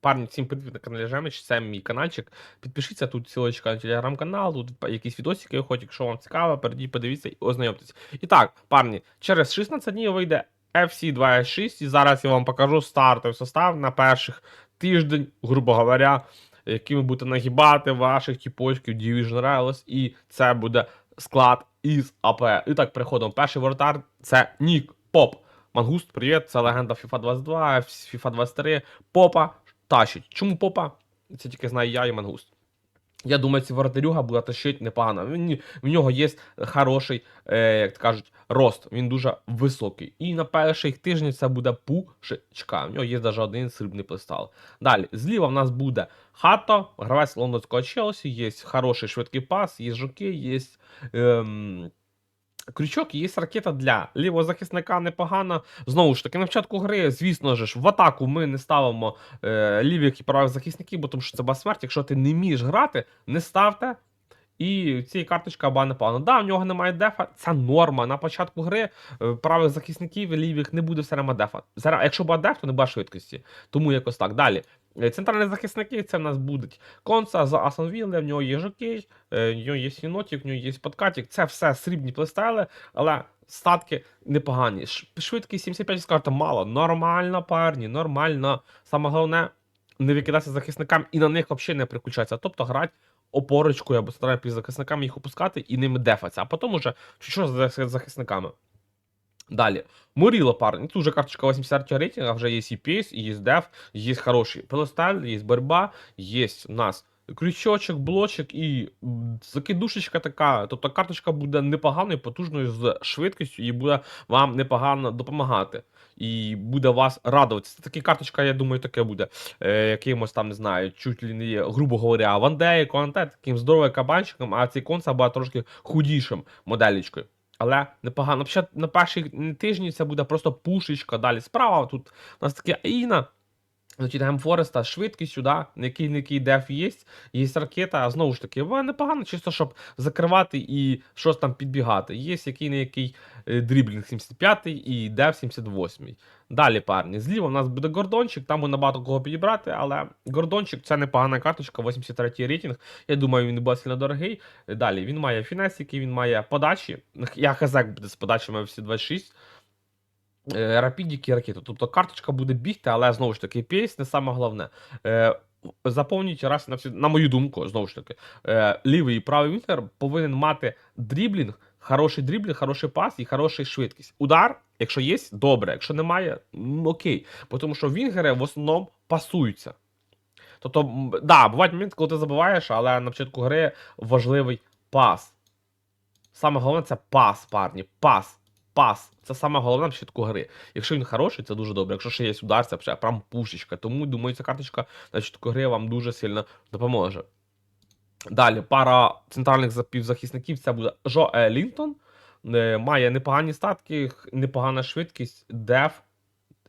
Парні, всім привіт на каналі Жемич, це мій каналчик. Підпишіться, тут ссылочка на телеграм-канал, тут якісь відосики виходять, якщо вам цікаво, перейдіть, подивіться і ознайомтесь. І так, парні, через 16 днів вийде FC 26, і зараз я вам покажу стартовий состав на перших тиждень, грубо говоря, який ви будете нагибати ваших тіпочків Division Reals, і це буде склад із АП. І так, переходимо. Перший воротар це Нік Поп. Мангуст, привіт, це легенда FIFA 22, FIFA 23. Попа тащить. Чому попа? Це тільки знаю я і мангуст. Я думаю, ці воротарюга буде тащити непогано. Він, в нього є хороший, е, як кажуть, рост. Він дуже високий. І на перших тижнях це буде пушечка. В нього є навіть один срібний плестал. Далі, зліва в нас буде хато, гравець лондонського Челсі, є хороший швидкий пас, є жуки, є. Ем, Крючок є ракета для лівого захисника непогано. Знову ж таки, на початку гри, звісно ж, в атаку ми не ставимо е, лівих і правих захисників, бо тому що це бас смерть. Якщо ти не вмієш грати, не ставте. І цієї карточка аба непогано. Да, в нього немає дефа, це норма. На початку гри е, правих захисників лівих не буде все одно дефа. Зараз, якщо буде деф, то не буде швидкості. Тому якось так. Далі. Е, Центральні захисники це в нас будуть Конца за Асан Вілле, в нього є Жокей, е, в нього є Сінотік, в нього є Подкатік. Це все срібні плейстайли, але статки непогані. Швидкість 75 скажете, мало. Нормально, парні, нормально. Саме головне, не викидатися захисникам і на них взагалі не приключатися. Тобто грати опорочкою або старати під захисниками їх опускати і ними дефатися, а потім уже чуть-чуть з захисниками. Далі. Муріло, парні. Тут вже карточка 80 рейтинга, вже є і PS, і є деф, є хороший пилосталь, є боротьба, є у нас крючочок, блочок і закидушечка така. Тобто карточка буде непоганою, потужною з швидкістю і буде вам непогано допомагати. І буде вас радувати. Це така карточка, я думаю, таке буде. Е, якимось там, не знаю, чуть ли не грубо говоря, вандеї, конте, таким здоровим кабанчиком, а цей конца буде трошки худішим моделічкою. Але непогано. Ще на перші тижні це буде просто пушечка. Далі справа. Тут у нас таке Аїна. Значить, Гемфореста, швидкість сюди, який який деф є, є ракета, а знову ж таки, вона непогано, чисто, щоб закривати і щось там підбігати. Є який не який е, дріблінг 75 і деф 78. Далі, парні, зліва у нас буде гордончик, там буде набагато кого підібрати, але гордончик це непогана карточка, 83 рейтинг. Я думаю, він не буде сильно дорогий. Далі він має фінесики, він має подачі. Я хазек буде з подачами всі 26. Е, Рапідіки ракети. Тобто карточка буде бігти, але знову ж таки, піс не саме головне. Е, Заповніть раз на всі, на мою думку, знову ж таки, е, лівий і правий вінгер повинен мати дріблінг, хороший дріблінг, хороший пас і хороша швидкість. Удар, якщо є, добре. Якщо немає, окей. Тому що вінгери в основному пасуються. Тобто, да, бувають моменти, коли ти забуваєш, але на початку гри важливий пас. Саме головне це пас, парні. Пас. Пас. Це саме головне на початку гри. Якщо він хороший, це дуже добре. Якщо ще є удар, це прям пушечка. Тому думаю, ця карточка на початку гри вам дуже сильно допоможе. Далі, пара центральних запівзахисників це буде Жо Е. Лінтон. Має непогані статки, непогана швидкість, деф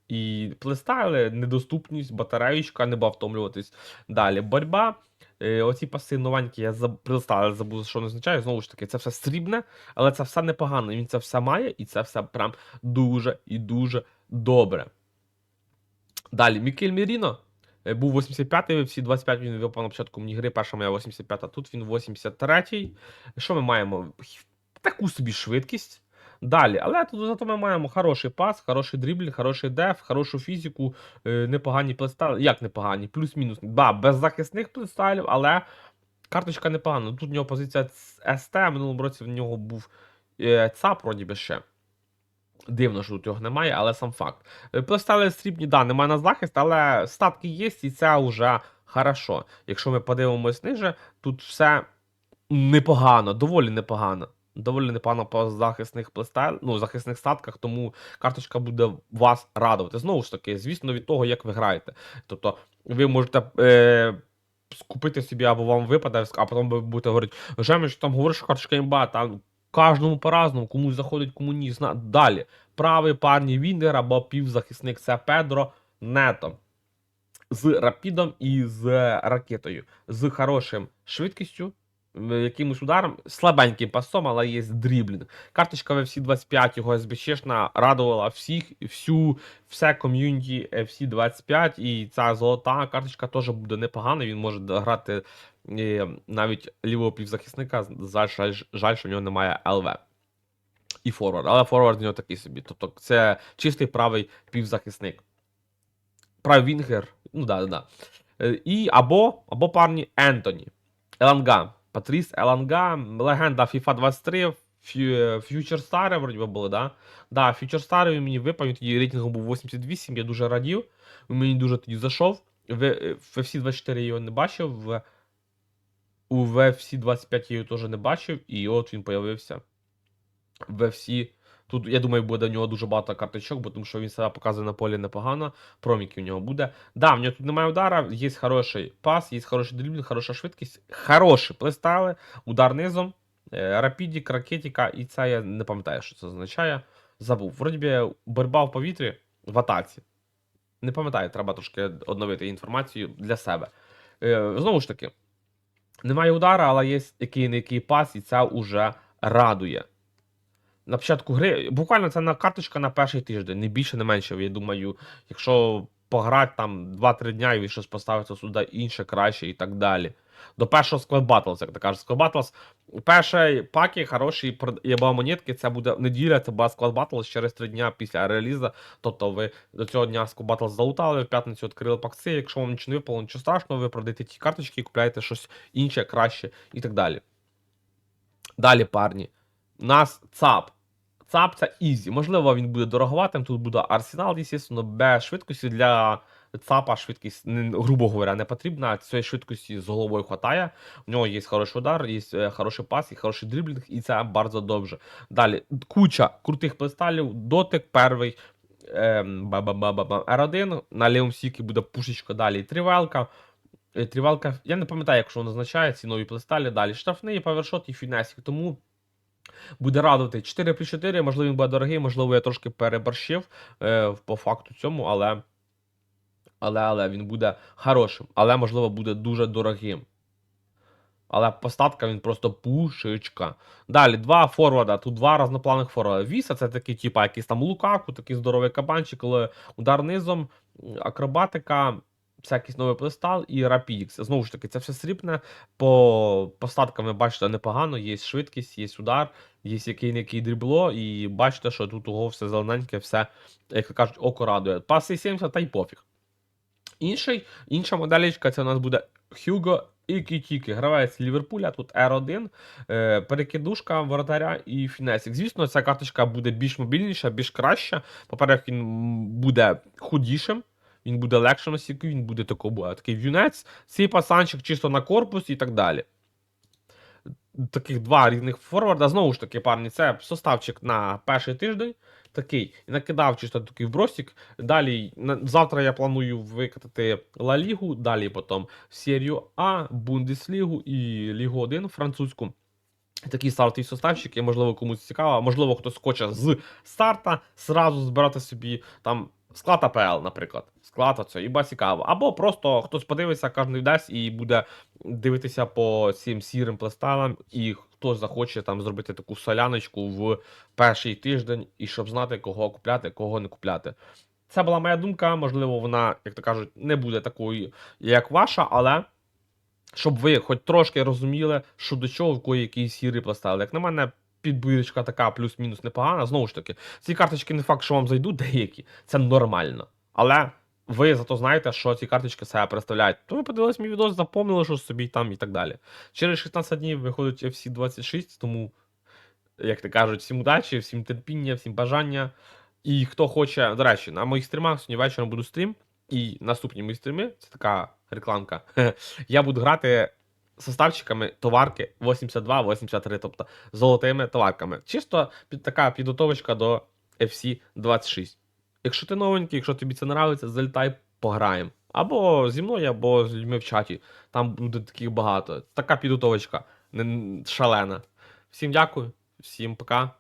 і плестайли, недоступність, батареєчка, не втомлюватись. Далі боротьба. Е, Оці паси новенькі, я заб... прилистав, забув, що не означає. Знову ж таки, це все срібне, але це все непогано. Він це все має, і це все прям дуже і дуже добре. Далі, Мікель Міріно. е, Був 85-й, всі 25 він випав на початку мені гри, перша моя 85-та, тут він 83-й. Що ми маємо? Таку собі швидкість. Далі, але тут зато ми маємо хороший пас, хороший дріблінг, хороший деф, хорошу фізику, е, непогані плейстайли. Як непогані? Плюс-мінус. Да, без захисних плейстайлів, але карточка непогана. Тут в нього позиція СТ, в минулому році в нього був е, ЦАП, вроді би ще. Дивно, що тут його немає, але сам факт. Е, Плейстайли срібні, да, немає на захист, але статки є, і це вже хорошо. Якщо ми подивимось ниже, тут все непогано, доволі непогано. Доволі непогано по захисних плейстайл, ну, захисних статках, тому карточка буде вас радувати. Знову ж таки, звісно, від того, як ви граєте. Тобто, ви можете. Е- Скупити собі або вам випаде, а потім ви будете говорити, Жеміч, там говориш, що карточка імба, там кожному по-разному, комусь заходить, кому ні. Зна... Далі. Правий парні Віндер або півзахисник це Педро Нето. З рапідом і з ракетою. З хорошим швидкістю, якимось ударом, слабеньким пасом, але є дріблінг. Карточка в FC 25 його СБЧшна радувала всіх, всю, все ком'юніті FC 25, і ця золота карточка теж буде непогана. Він може грати е, навіть лівого півзахисника. Жаль, жаль, жаль, що в нього немає ЛВ. І форвард, але форвард в нього такий собі. Тобто це чистий правий півзахисник. Правий Вінгер, ну да, да, да. Е, І або, або парні Ентоні. Еланга. Патріс Еланга, легенда FIFA 23, Фьючер Стари, вроді би були, да? Да, він мені випав, тоді рейтингом був 88, я дуже радів. Він мені дуже тоді зайшов. В, е, в FC 24 я його не бачив, у FC 25 я його теж не бачив, і от він появився в FC. Тут, я думаю, буде у нього дуже багато карточок, бо тому що він себе показує на полі непогано. Проміки у нього буде. Да, в нього тут немає удара, є хороший пас, є хороший дріблінг, хороша швидкість, хороші плейстайли, удар низом, е, рапідік, ракетіка, і це я не пам'ятаю, що це означає. Забув. Вроді би, боротьба в повітрі в атаці. Не пам'ятаю, треба трошки одновити інформацію для себе. Е, знову ж таки, немає удара, але є який не який пас, і це вже радує. На початку гри, буквально це на карточка на перший тиждень, не більше, не менше. Я думаю, якщо пограти там 2-3 дня і щось поставиться сюди інше, краще і так далі. До першого Squad Battles, як ти кажеш, Squad Battles. Перші паки хороші і монетки, це буде неділя, це буде Squad Battles через 3 дня після релізу. Тобто ви до цього дня Squad Battles залутали, в п'ятницю відкрили пакси. Якщо вам нічого не випало, нічого страшного, ви продаєте ті карточки, і купляєте щось інше, краще і так далі. Далі, парні. Нас ЦАП. ЦАП це ізі. Можливо, він буде дороговатим. Тут буде арсенал, звісно, без швидкості для ЦАПа швидкість, грубо говоря, не потрібна. Цієї швидкості з головою хватає. У нього є хороший удар, є е, хороший пас, є хороший дриблінг, і це bardzo добре. Далі куча крутих плейстайлів, дотик перший. ем, ба-ба-ба-ба-ба, R1, на лівому стікі буде пушечка, далі тривалка. Е, Тривалка, я не пам'ятаю, як що воно означає, ці нові плейстайлі. Далі штрафний, павершот і фінесік. Тому буде радувати 4 плюс 4, можливо, він буде дорогий, можливо, я трошки переборщив е, по факту цьому, але, але, але він буде хорошим, але, можливо, буде дуже дорогим. Але постатка він просто пушечка. Далі, два форварда. Тут два разноплавних форварда. Віса це такий, типа, якийсь там Лукаку, такий здоровий кабанчик, але удар низом, акробатика, всякий новий плестал і Рапідікс. Знову ж таки, це все срібне. По постаткам ви бачите непогано, є швидкість, є удар, є який який дрібло, і бачите, що тут уго все зелененьке, все, як кажуть, око радує. Паси 70 та й пофіг. Інший, інша моделічка це у нас буде Hugo Ікітіки. Гравець Ліверпуля, тут R1, е, перекидушка, воротаря і фінесік. Звісно, ця карточка буде більш мобільніша, більш краща. По-перше, він буде худішим. Він буде легшим на він буде буде такий в'юнець, цей пасанчик чисто на корпус і так далі. Таких два різних форварда. Знову ж таки, парні, це составчик на перший тиждень. Такий. І накидав чисто такий вбросик. Далі на, завтра я планую викатати Ла Лігу, далі потім серію А, Бундеслігу і Лігу 1 французьку. Такий стартовий составчик, і можливо комусь цікаво, можливо, хтось хоче з старта зразу збирати собі там склад АПЛ, наприклад. Склад оце, і цікаво. Або просто хтось подивиться, кожен дасть і буде дивитися по цим сірим пласталам, і хтось захоче там зробити таку соляночку в перший тиждень, і щоб знати, кого купляти, кого не купляти. Це була моя думка, можливо, вона, як то кажуть, не буде такою, як ваша, але щоб ви хоч трошки розуміли, що до чого, в кої який сірий пластал. Як на мене, підбірочка така плюс-мінус непогана. Знову ж таки, ці карточки не факт, що вам зайдуть деякі, це нормально. Але ви зато знаєте, що ці карточки себе представляють. То ви подивились мій відео, запомнили, що собі там і так далі. Через 16 днів виходить FC 26, тому, як то кажуть, всім удачі, всім терпіння, всім бажання. І хто хоче, до речі, на моїх стрімах сьогодні вечором буду стрім. І наступні мої стріми, це така рекламка. Я буду грати составчиками товарки 82-83, тобто золотими товарками. Чисто під така підготовочка до FC 26. Якщо ти новенький, якщо тобі це нравиться, залітай, пограємо. Або зі мною, або з людьми в чаті. Там буде таких багато. Така підготовочка шалена. Всім дякую, всім пока.